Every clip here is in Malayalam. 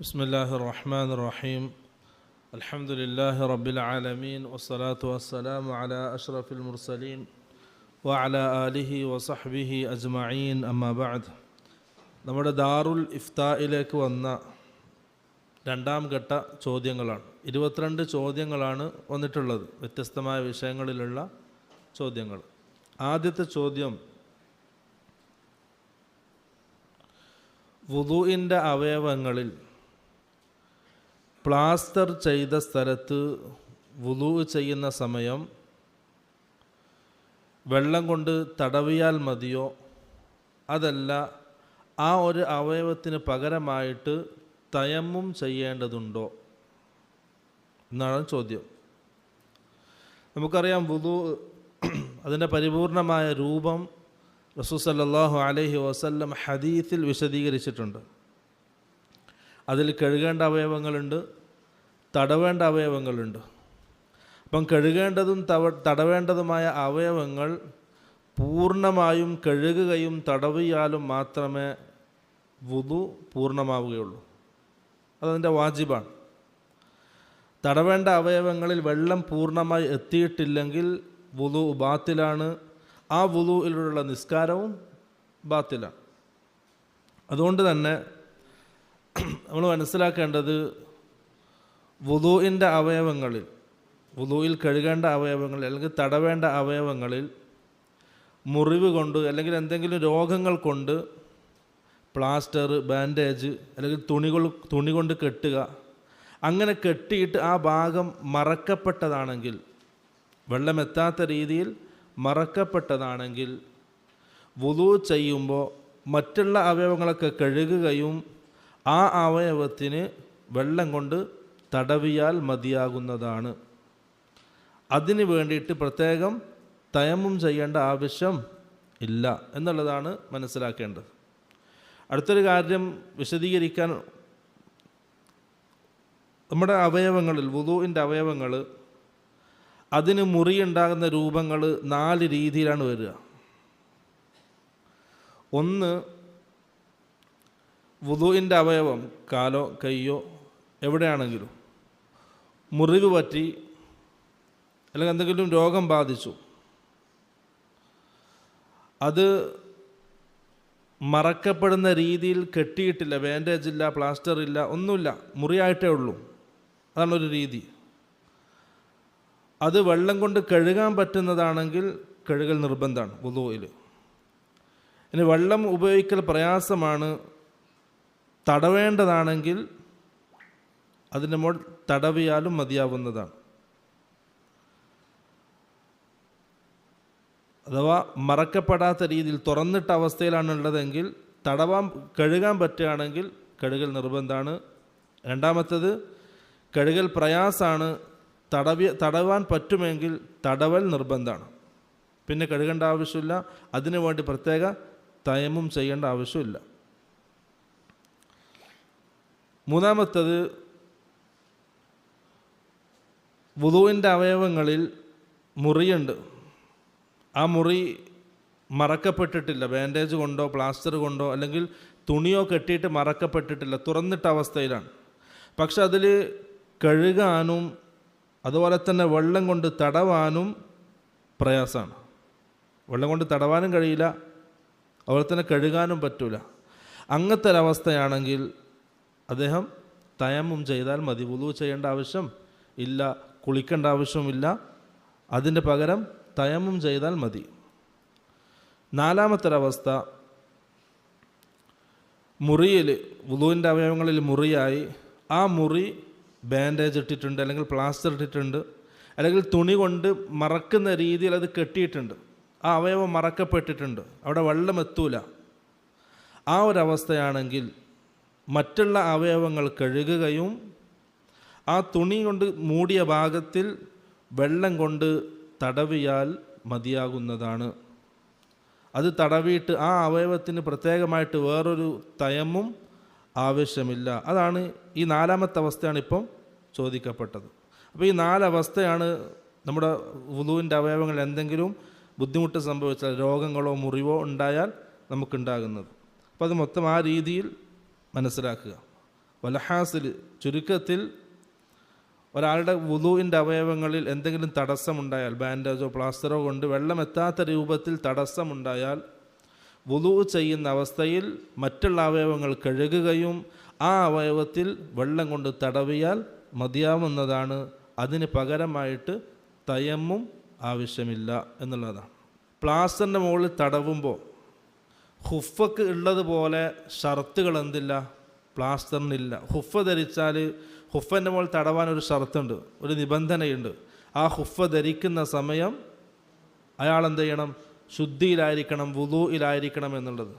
بسم الله الرحمن الرحيم الحمد لله رب العالمين والصلاة والسلام على أشرف المرسلين وعلى آله وصحبه أجمعين أما بعد നമ്മുടെ ദാറുൽ ഇഫ്തായിലേക്ക് വന്ന രണ്ടാം ഘട്ട ചോദ്യങ്ങളാണ് ഇരുപത്തിരണ്ട് ചോദ്യങ്ങളാണ് വന്നിട്ടുള്ളത് വ്യത്യസ്തമായ വിഷയങ്ങളിലുള്ള ചോദ്യങ്ങൾ ആദ്യത്തെ ചോദ്യം വുദുവിൻ്റെ അവയവങ്ങളിൽ പ്ലാസ്റ്റർ ചെയ്ത സ്ഥലത്ത് വുദു ചെയ്യുന്ന സമയം വെള്ളം കൊണ്ട് തടവിയാൽ മതിയോ? അതല്ല ആ ഒരു അവയവത്തിന് പകരമായിട്ട് തയമ്മും ചെയ്യേണ്ടതുണ്ടോ? എന്നാണ് ചോദ്യം. നമുക്കറിയാം വുദു അതിന്റെ പരിപൂർണമായ രൂപം റസൂസ് സല്ലല്ലാഹു അലൈഹി വസല്ലം ഹദീത്തിൽ വിശദീകരിച്ചിട്ടുണ്ട്. അതിൽ കഴുകേണ്ട അവയവങ്ങളുണ്ട് തടവേണ്ട അവയവങ്ങളുണ്ട്. അപ്പം കഴുകേണ്ടതും തവ തടവേണ്ടതുമായ അവയവങ്ങൾ പൂർണമായും കഴുകുകയും തടവിയാലും മാത്രമേ വുതു പൂർണമാവുകയുള്ളൂ. അതതിന്റെ വാജിബാണ്. തടവേണ്ട അവയവങ്ങളിൽ വെള്ളം പൂർണമായി എത്തിയിട്ടില്ലെങ്കിൽ വുതു ബാത്തിലാണ്. ആ വുതുവിലുള്ള നിസ്കാരവും ബാത്തിലാണ്. അതുകൊണ്ട് തന്നെ നമ്മൾ മനസ്സിലാക്കേണ്ടത് വുതുവിന്റെ അവയവങ്ങളിൽ വുതുയിൽ കഴുകേണ്ട അവയവങ്ങളിൽ അല്ലെങ്കിൽ തടവേണ്ട അവയവങ്ങളിൽ മുറിവ് കൊണ്ട് അല്ലെങ്കിൽ എന്തെങ്കിലും രോഗങ്ങൾ കൊണ്ട് പ്ലാസ്റ്റർ ബാൻഡേജ് അല്ലെങ്കിൽ തുണികൾ തുണി കൊണ്ട് കെട്ടുക. അങ്ങനെ കെട്ടിയിട്ട് ആ ഭാഗം മറക്കപ്പെട്ടതാണെങ്കിൽ വെള്ളമെത്താത്ത രീതിയിൽ മറക്കപ്പെട്ടതാണെങ്കിൽ വുതു ചെയ്യുമ്പോൾ മറ്റുള്ള അവയവങ്ങളൊക്കെ കഴുകുകയും ആ അവയവത്തിന് വെള്ളം കൊണ്ട് തടവിയാൽ മതിയാകുന്നതാണ്. അതിന് വേണ്ടിയിട്ട് പ്രത്യേകം തയമും ചെയ്യേണ്ട ആവശ്യം ഇല്ല എന്നുള്ളതാണ് മനസ്സിലാക്കേണ്ടത്. അടുത്തൊരു കാര്യം വിശദീകരിക്കാൻ നമ്മുടെ അവയവങ്ങളിൽ വുതുവിന്റെ അവയവങ്ങൾ അതിന് മുറിയുണ്ടാകുന്ന രൂപങ്ങൾ നാല് രീതിയിലാണ് വരിക. ഒന്ന് വുതുവിന്റെ അവയവം കാലോ കൈയോ എവിടെയാണെങ്കിലും മുറിവ് പറ്റി അല്ലെങ്കിൽ എന്തെങ്കിലും രോഗം ബാധിച്ചു. അത് മറക്കപ്പെടുന്ന രീതിയിൽ കെട്ടിയിട്ടില്ല ബാൻഡേജ് ഇല്ല പ്ലാസ്റ്റർ ഇല്ല ഒന്നുമില്ല. മുറിയായിട്ടേ ഉള്ളൂ. അതാണൊരു രീതി. അത് വെള്ളം കൊണ്ട് കഴുകാൻ പറ്റുന്നതാണെങ്കിൽ കഴുകൽ നിർബന്ധമാണ് വുതുവിൽ ഇനി വെള്ളം ഉപയോഗിക്കൽ പ്രയാസമാണ് തടവേണ്ടതാണെങ്കിൽ അതിന്റെ മോൾ തടവിയാലും മതിയാവുന്നതാണ്. അഥവാ മറക്കപ്പെടാത്ത രീതിയിൽ തുറന്നിട്ട അവസ്ഥയിലാണ് ഉള്ളതെങ്കിൽ തടവാൻ കഴുകാൻ പറ്റുകയാണെങ്കിൽ കഴുകൽ നിർബന്ധമാണ്. രണ്ടാമത്തത് കഴുകൽ പ്രയാസമാണ്. തടവി തടവാൻ പറ്റുമെങ്കിൽ തടവൽ നിർബന്ധമാണ്. പിന്നെ കഴുകേണ്ട ആവശ്യമില്ല. അതിനുവേണ്ടി പ്രത്യേക തയമും ചെയ്യേണ്ട ആവശ്യമില്ല. മൂന്നാമത്തത് വുതുവിന്റെ അവയവങ്ങളിൽ മുറിയുണ്ട്. ആ മുറി മറക്കപ്പെട്ടിട്ടില്ല. ബാൻഡേജ് കൊണ്ടോ പ്ലാസ്റ്റർ കൊണ്ടോ അല്ലെങ്കിൽ തുണിയോ കെട്ടിയിട്ട് മറക്കപ്പെട്ടിട്ടില്ല. തുറന്നിട്ട അവസ്ഥയിലാണ്. പക്ഷെ അതിൽ കഴുകാനും അതുപോലെ തന്നെ വെള്ളം കൊണ്ട് തടവാനും പ്രയാസമാണ്. വെള്ളം കൊണ്ട് തടവാനും കഴിയില്ല. അതുപോലെ തന്നെ കഴുകാനും പറ്റൂല. അങ്ങനത്തെ ഒരവസ്ഥയാണെങ്കിൽ അദ്ദേഹം തയമ്മും ചെയ്താൽ മതി വുളു ചെയ്യേണ്ട ആവശ്യം ഇല്ല കുളിക്കേണ്ട ആവശ്യമില്ല അതിന്റെ പകരം തയമ്മും ചെയ്താൽ മതി. നാലാമത്തെ അവസ്ഥ മുറിയിൽ വുളുവിന്റെ അവയവങ്ങളിൽ മുറിയായി ആ മുറി ബാൻഡേജ് ഇട്ടിട്ടുണ്ട് അല്ലെങ്കിൽ പ്ലാസ്റ്റർ ഇട്ടിട്ടുണ്ട് അല്ലെങ്കിൽ തുണി കൊണ്ട് മറക്കുന്ന രീതിയിൽ അത് കെട്ടിയിട്ടുണ്ട് ആ അവയവം മറക്കപ്പെട്ടിട്ടുണ്ട് അവിടെ വെള്ളം എത്തൂല. ആ ഒരവസ്ഥയാണെങ്കിൽ മറ്റുള്ള അവയവങ്ങൾ കഴുകുകയും ആ തുണി കൊണ്ട് മൂടിയ ഭാഗത്തിൽ വെള്ളം കൊണ്ട് തടവിയാൽ മതിയാകുന്നതാണ്. അത് തടവിയിട്ട് ആ അവയവത്തിന് പ്രത്യേകമായിട്ട് വേറൊരു തയമ്മും ആവശ്യമില്ല. അതാണ് ഈ നാലാമത്തെ അവസ്ഥയാണ് ഇപ്പം ചോദിക്കപ്പെട്ടത്. അപ്പോൾ ഈ നാലവസ്ഥയാണ് നമ്മുടെ വുളുവിന്റെ അവയവങ്ങൾ എന്തെങ്കിലും ബുദ്ധിമുട്ട് സംഭവിച്ചാൽ രോഗങ്ങളോ മുറിവോ ഉണ്ടായാൽ നമുക്കുണ്ടാകുന്നത്. അപ്പോൾ അത് മൊത്തം ആ രീതിയിൽ മനസ്സിലാക്കുക. വലഹാസിൽ ചുരുക്കത്തിൽ ഒരാളുടെ വുലുവിന്റെ അവയവങ്ങളിൽ എന്തെങ്കിലും തടസ്സമുണ്ടായാൽ ബാൻഡേജോ പ്ലാസ്റ്ററോ കൊണ്ട് വെള്ളം എത്താത്ത രൂപത്തിൽ തടസ്സമുണ്ടായാൽ വുലു ചെയ്യുന്ന അവസ്ഥയിൽ മറ്റുള്ള അവയവങ്ങൾ കഴുകുകയും ആ അവയവത്തിൽ വെള്ളം കൊണ്ട് തടവിയാൽ മതിയാവുന്നതാണ്. അതിന് പകരമായിട്ട് തയമ്മും ആവശ്യമില്ല എന്നുള്ളതാണ്. പ്ലാസ്റ്ററിന്റെ മുകളിൽ തടവുമ്പോൾ ഹുഫക്ക് ഉള്ളതുപോലെ ഷർത്തുകൾ എന്തില്ല പ്ലാസ്റ്ററിനില്ല. ഹുഫ ധരിച്ചാൽ ഹുഫന്റെ മുകളിൽ തടവാൻ ഒരു ഷർത്തുണ്ട് ഒരു നിബന്ധനയുണ്ട്. ആ ഹുഫ ധരിക്കുന്ന സമയം അയാൾ എന്ത് ചെയ്യണം? ശുദ്ധിയിലായിരിക്കണം വുതുയിലായിരിക്കണം എന്നുള്ളത്.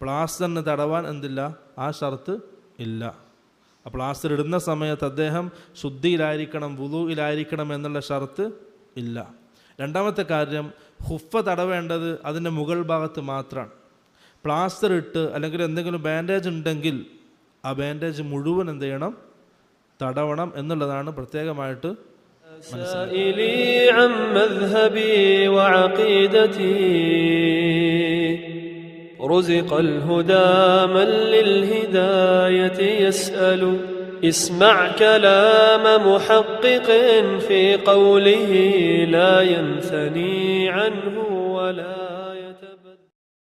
പ്ലാസ്റ്ററിന് തടവാൻ എന്തില്ല? ആ ഷർത്ത് ഇല്ല. ആ പ്ലാസ്റ്റർ ഇടുന്ന സമയത്ത് അദ്ദേഹം ശുദ്ധിയിലായിരിക്കണം വുതുയിലായിരിക്കണം എന്നുള്ള ഷർത്ത് ഇല്ല. രണ്ടാമത്തെ കാര്യം ഹുഫ തടവേണ്ടത് അതിന്റെ മുകൾ ഭാഗത്ത് മാത്രമാണ് പ്ലാസ്റ്റർ ഇട്ട് അല്ലെങ്കിൽ എന്തെങ്കിലും ബാൻഡേജ് ഉണ്ടെങ്കിൽ ആ ബാൻഡേജ് മുഴുവൻ എന്ത് ചെയ്യണം തടവണം എന്നുള്ളതാണ് പ്രത്യേകമായിട്ട് سائلي عن مذهبي وعقيدتي رزق الهدى من للهداية يسأل اسمع كلام محقق في قوله لا ينثني عنه ولا